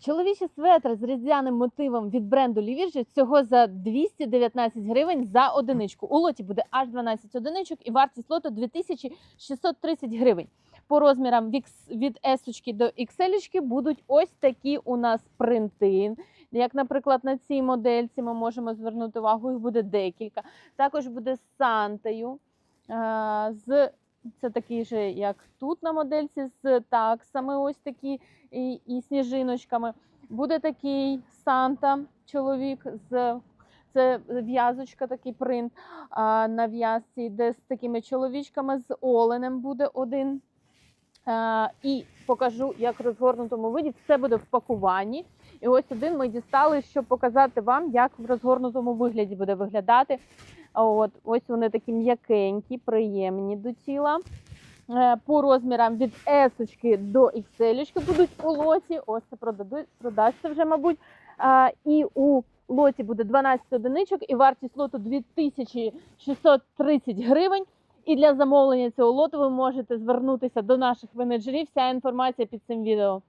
Чоловічі светри з різдвяним мотивом від бренду Лівіржі всього за 219 гривень за одиничку. У лоті буде аж 12 одиничок і вартість лоту 2630 гривень. По розмірам від S до XL будуть ось такі у нас принти. Як, наприклад, на цій модельці ми можемо звернути увагу, їх буде декілька. Також буде з Сантою. е, З це такий же, як тут на модельці, з таксами, ось такі і, і сніжиночками. Буде такий Санта, чоловік з це в'язочка, такий принт а, на в'язці, де з такими чоловічками, з оленем буде один. А, і покажу, як в розгорнутому виді. Все буде в пакуванні. І ось один ми дістали, щоб показати вам, як в розгорнутому вигляді буде виглядати. От, ось вони такі м'якенькі, приємні до тіла. Е, По розмірам від S до XL будуть у лоті. Ось це продадуть, продасться вже, мабуть. І у лоті буде 12 одиничок і вартість лоту 2630 гривень. І для замовлення цього лоту ви можете звернутися до наших менеджерів. Вся інформація під цим відео.